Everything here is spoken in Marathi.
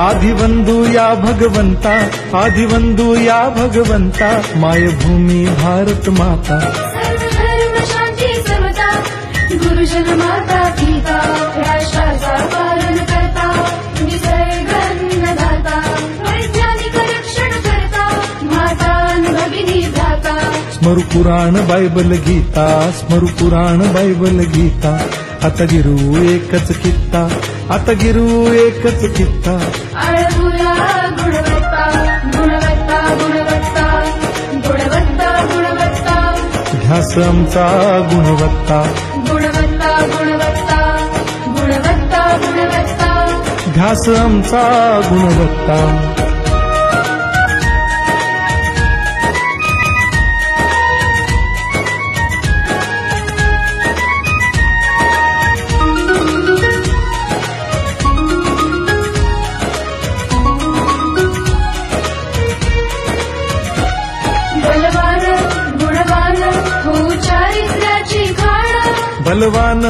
आदिवंदू या भगवंता आदिवंदू या भगवंता मायभूमी भारत माता. गुरुजन माता पिता राष्ट्राचा पालन करता निसर्गन्नदाता वैज्ञानिक रक्षण करता माता भगिनी भ्राता. स्मरु पुराण बायबल गीता स्मरु पुराण बायबल गीता. आता गिरू एकच कित्ता आता गिरू एकच कित्ता आळमुला गुणवत्ता गुणवत्ता गुणवत्ता गुणवत्ता गुणवत्ता. ध्यास आमचा गुणवत्ता. गुणवत्ता गुणवत्ता गुणवत्ता गुणवत्ता. ध्यास आमचा गुणवत्ता. ಬಲವಾನ